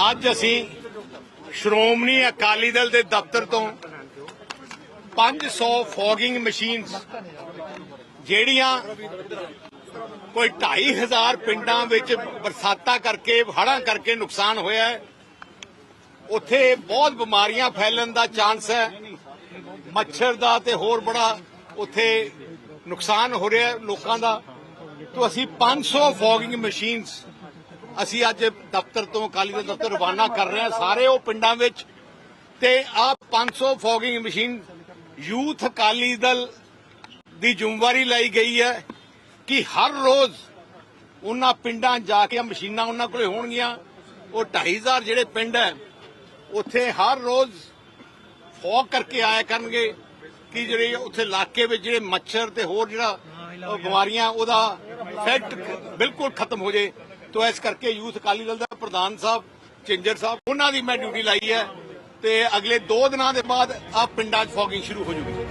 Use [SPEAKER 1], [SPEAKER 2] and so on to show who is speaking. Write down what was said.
[SPEAKER 1] ਅੱਜ ਅਸੀਂ ਸ਼੍ਰੋਮਣੀ ਅਕਾਲੀ ਦਲ ਦੇ ਦਫ਼ਤਰ ਤੋਂ 500 ਫੋਗਿੰਗ ਮਸ਼ੀਨਸ, ਜਿਹੜੀਆਂ ਕੋਈ 2500 ਪਿੰਡਾਂ ਵਿੱਚ ਬਰਸਾਤਾਂ ਕਰਕੇ ਹੜਾਂ ਕਰਕੇ ਨੁਕਸਾਨ ਹੋਇਆ ਹੈ। ਉੱਥੇ ਬਹੁਤ ਬਿਮਾਰੀਆਂ ਫੈਲਣ ਦਾ ਚਾਂਸ ਹੈ। ਮੱਛਰ ਦਾ ਤੇ ਹੋਰ ਬੜਾ ਉੱਥੇ ਨੁਕਸਾਨ ਹੋ ਰਿਹਾ ਲੋਕਾਂ ਦਾ। ਤੋਂ ਅਸੀਂ 500 ਫੋਗਿੰਗ ਮਸ਼ੀਨਸ ਅਸੀਂ ਅੱਜ ਦਫ਼ਤਰ ਤੋਂ, ਅਕਾਲੀ ਦਲ ਦਫ਼ਤਰ ਰਵਾਨਾ ਕਰ ਰਹੇ ਹਾਂ। ਸਾਰੇ ਉਹ ਪਿੰਡਾਂ ਵਿੱਚ ਤੇ ਆ 500 fogging machine youth Akali Dal ਦੀ ਜ਼ਿੰਮੇਵਾਰੀ ਲਈ ਗਈ ਹੈ ਕਿ ਹਰ ਰੋਜ਼ ਉਹਨਾਂ ਪਿੰਡਾਂ ਜਾ ਕੇ ਮਸ਼ੀਨਾਂ ਉਹਨਾਂ ਕੋਲੇ ਹੋਣਗੀਆਂ। ਉਹ 2500 ਜਿਹੜੇ ਪਿੰਡ ਹੈ, ਉੱਥੇ ਹਰ ਰੋਜ਼ ਫੋਗ ਕਰਕੇ ਆਇਆ ਕਰਨਗੇ ਕਿ ਜਿਹੜੇ ਉੱਥੇ ਇਲਾਕੇ ਵਿੱਚ ਜਿਹੜੇ ਮੱਛਰ ਤੇ ਹੋਰ ਜਿਹੜਾ ਬਿਮਾਰੀਆਂ, ਉਹਦਾ ਫੈਕਟ ਬਿਲਕੁਲ ਖਤਮ ਹੋ ਜੇ ਤੋਂ ਇਸ ਕਰਕੇ ਯੂਥ ਅਕਾਲੀ ਦਲ ਦਾ ਪ੍ਰਧਾਨ ਸਾਹਿਬ, ਚਿੰਜਰ ਸਾਹਿਬ, ਉਹਨਾਂ ਦੀ ਮੈਂ ਡਿਊਟੀ ਲਾਈ ਹੈ ਤੇ ਅਗਲੇ 2 ਦਿਨਾਂ ਦੇ ਬਾਅਦ ਆ ਪਿੰਡਾਂ 'ਚ ਫੋਗਿੰਗ ਸ਼ੁਰੂ ਹੋ ਜੂਗੀ।